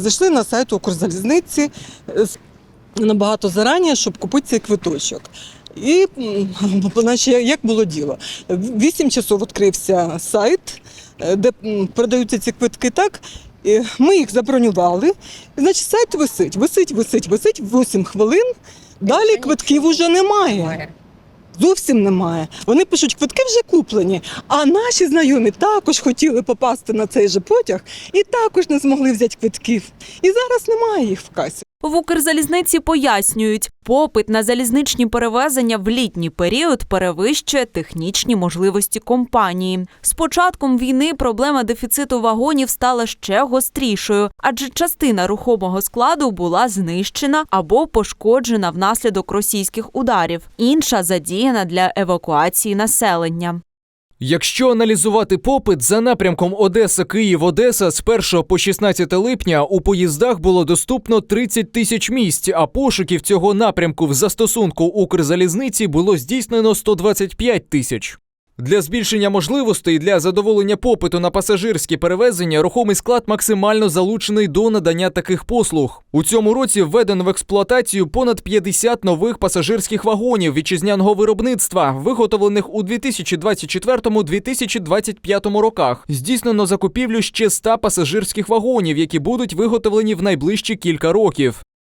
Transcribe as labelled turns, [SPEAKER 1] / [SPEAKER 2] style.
[SPEAKER 1] Зайшли на сайт Укрзалізниці е, набагато зарані, щоб купити цей квиточок. І значить, як було діло? В 8 часов відкрився сайт, е, де продаються ці квитки так. І ми їх забронювали. І, значить, сайт висить, висить, висить, висить 8 хвилин. Далі квитків уже немає. Зовсім немає. Вони пишуть, квитки вже куплені. А наші знайомі також хотіли попасти на цей же потяг і також не змогли взяти квитків. І зараз немає їх в касі.
[SPEAKER 2] В Укрзалізниці пояснюють, попит на залізничні перевезення в літній період перевищує технічні можливості компанії. З початком війни проблема дефіциту вагонів стала ще гострішою, адже частина рухомого складу була знищена або пошкоджена внаслідок російських ударів. Інша задіяна для евакуації населення.
[SPEAKER 3] Якщо аналізувати попит за напрямком Одеса Київ Одеса з 1 по 16 липня у поїздах було доступно 30 тисяч місць, а пошуків цього напрямку в застосунку Укрзалізниці було здійснено 125 тисяч. Для збільшення можливостей для задоволення попиту на пасажирські перевезення рухомий склад максимально залучений до надання таких послуг. У цьому році введено в експлуатацію понад 50 нових пасажирських вагонів вітчизняного виробництва, виготовлених у 2024-2025 роках. Здійснено закупівлю ще 100 пасажирських вагонів, які будуть виготовлені в найближчі кілька років.